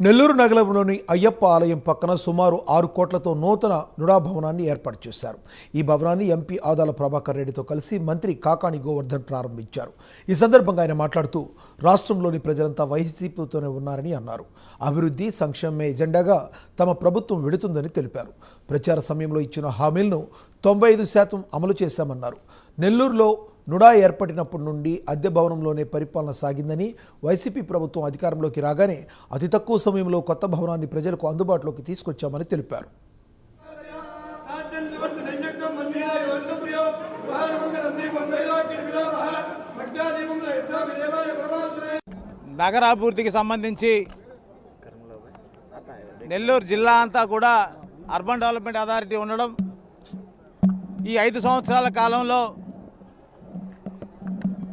నెల్లూరు నగరంలోని అయ్యప్ప ఆలయం పక్కన సుమారు ఆరు కోట్లతో నూతన నుడా భవనాన్ని ఏర్పాటు చేశారు. ఈ భవనాన్ని ఎంపీ ఆదాల ప్రభాకర్ రెడ్డితో కలిసి మంత్రి కాకాని గోవర్ధన్ ప్రారంభించారు. ఈ సందర్భంగా ఆయన మాట్లాడుతూ రాష్ట్రంలోని ప్రజలంతా వైసీపీతోనే ఉన్నారని అన్నారు. అభివృద్ధి సంక్షేమ ఎజెండాగా తమ ప్రభుత్వం వెడుతుందని తెలిపారు. ప్రచార సమయంలో ఇచ్చిన హామీలను తొంభై ఐదు శాతం అమలు చేశామన్నారు. నెల్లూరులో నుడా ఏర్పడినప్పటి నుండి అద్దె భవనంలోనే పరిపాలన సాగిందని వైసీపీ ప్రభుత్వం అధికారంలోకి రాగానే అతి తక్కువ సమయంలో కొత్త భవనాన్ని ప్రజలకు అందుబాటులోకి తీసుకొచ్చామని తెలిపారు. నగరాభివృద్ధికి సంబంధించి నెల్లూరు జిల్లా అంతా కూడా అర్బన్ డెవలప్మెంట్ అథారిటీ ఉండడం ఈ ఐదు సంవత్సరాల కాలంలో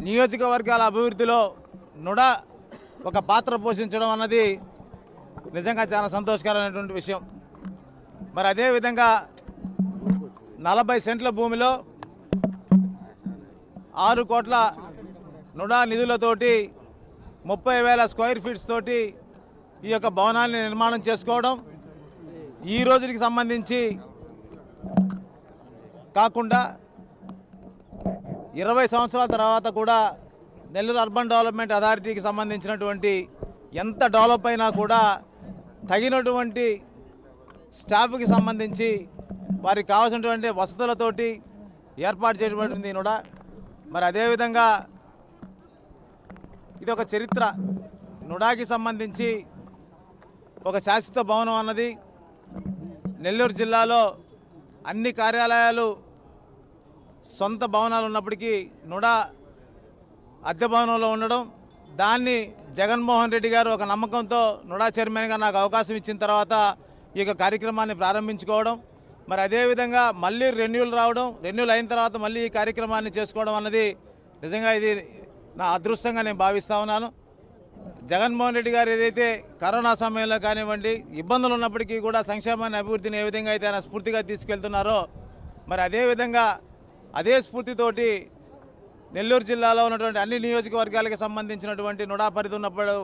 నియోజకవర్గాల అభివృద్ధిలో నుడా ఒక పాత్ర పోషించడం అన్నది నిజంగా చాలా సంతోషకరమైనటువంటి విషయం. మరి అదేవిధంగా నలభై సెంట్ల భూమిలో ఆరు కోట్ల నుడా నిధులతోటి ముప్పై వేల స్క్వేర్ ఫీట్స్ తోటి ఈ యొక్క భవనాన్ని నిర్మాణం చేసుకోవడం ఈ రోజుకి సంబంధించి కాకుండా ఇరవై సంవత్సరాల తర్వాత కూడా నెల్లూరు అర్బన్ డెవలప్మెంట్ అథారిటీకి సంబంధించినటువంటి ఎంత డెవలప్ అయినా కూడా తగినటువంటి స్టాఫ్కి సంబంధించి వారికి కావాల్సినటువంటి వసతులతోటి ఏర్పాటు చేయబడింది కూడా మరి అదేవిధంగా ఇది ఒక చరిత్ర. నుడాకి సంబంధించి ఒక శాశ్వత భవనం అన్నది నెల్లూరు జిల్లాలో అన్ని కార్యాలయాలు సొంత భవనాలు ఉన్నప్పటికీ నుడా అద్దె భవనంలో ఉండడం దాన్ని జగన్మోహన్ రెడ్డి గారు ఒక నమ్మకంతో నుడా చైర్మన్గా నాకు అవకాశం ఇచ్చిన తర్వాత ఈ యొక్క కార్యక్రమాన్ని ప్రారంభించుకోవడం మరి అదేవిధంగా మళ్ళీ రెన్యూల్ రావడం రెన్యూల్ అయిన తర్వాత మళ్ళీ ఈ కార్యక్రమాన్ని చేసుకోవడం అన్నది నిజంగా ఇది నా అదృష్టంగా నేను భావిస్తూ ఉన్నాను. జగన్మోహన్ రెడ్డి గారు ఏదైతే కరోనా సమయంలో కానివ్వండి ఇబ్బందులు ఉన్నప్పటికీ కూడా సంక్షేమాన్ని అభివృద్ధిని ఏ విధంగా అయితే ఆయన స్ఫూర్తిగా తీసుకెళ్తున్నారో మరి అదేవిధంగా అదే స్ఫూర్తితోటి నెల్లూరు జిల్లాలో ఉన్నటువంటి అన్ని నియోజకవర్గాలకు సంబంధించినటువంటి నుడా పరిధి ఉన్నప్పుడు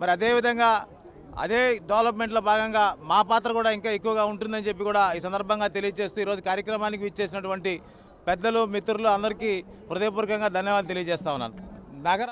మరి అదేవిధంగా అదే డెవలప్మెంట్లో భాగంగా మా పాత్ర కూడా ఇంకా ఎక్కువగా ఉంటుందని చెప్పి కూడా ఈ సందర్భంగా తెలియజేస్తూ ఈరోజు కార్యక్రమానికి విచ్చేసినటువంటి పెద్దలు మిత్రులు అందరికీ హృదయపూర్వకంగా ధన్యవాదాలు తెలియజేస్తా ఉన్నాను. నగర